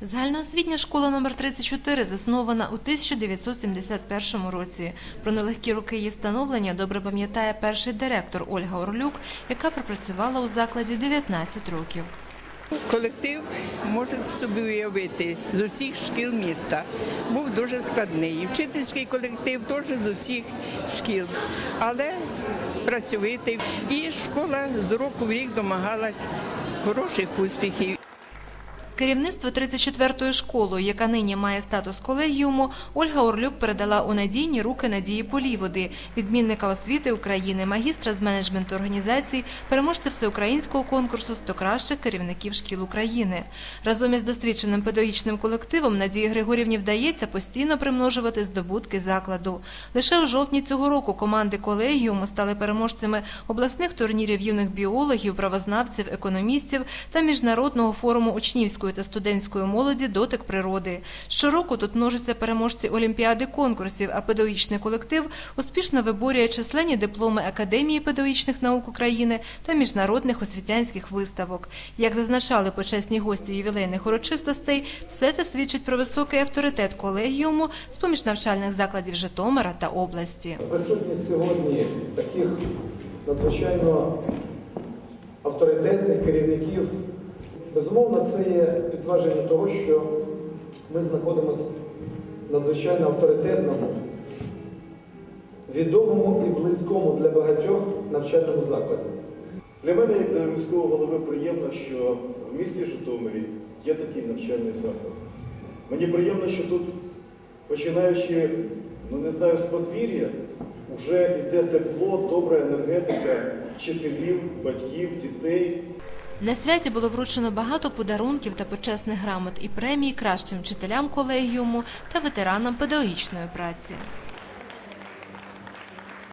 Загальноосвітня школа номер 34 заснована у 1971 році. Про нелегкі роки її становлення добре пам'ятає перший директор Ольга Орлюк, яка пропрацювала у закладі 19 років. Колектив можете собі уявити з усіх шкіл міста. Був дуже складний. І Вчительський колектив теж з усіх шкіл, але працьовитий. І школа з року в рік домагалась хороших успіхів. Керівництво 34-ї школи, яка нині має статус колегіуму, Ольга Орлюк передала у надійні руки Надії Поліводи, відмінника освіти України, магістра з менеджменту організацій, переможця всеукраїнського конкурсу «100 кращих керівників шкіл України. Разом із досвідченим педагогічним колективом Надії Григорівні вдається постійно примножувати здобутки закладу. Лише у жовтні цього року команди колегіуму стали переможцями обласних турнірів юних біологів, правознавців, економістів та міжнародного форуму учнівської та студентської молоді Дотик природи. Щороку тут множаться переможці олімпіади конкурсів, а педагогічний колектив успішно виборює численні дипломи Академії педагогічних наук України та міжнародних освітянських виставок. Як зазначали почесні гості ювілейних урочистостей, все це свідчить про високий авторитет колегіуму з поміж навчальних закладів Житомира та області. Присутність сьогодні таких надзвичайно авторитетних керівників, безумовно, це є підтвердження того, що ми знаходимося в надзвичайно авторитетному, відомому і близькому для багатьох навчальному закладі. Для мене, як для міського голови, приємно, що в місті Житомирі є такий навчальний заклад. Мені приємно, що тут, починаючи, ну не знаю, з подвір'я, вже йде тепло, добра енергетика вчителів, батьків, дітей. На святі було вручено багато подарунків та почесних грамот і премій кращим вчителям колегіуму та ветеранам педагогічної праці.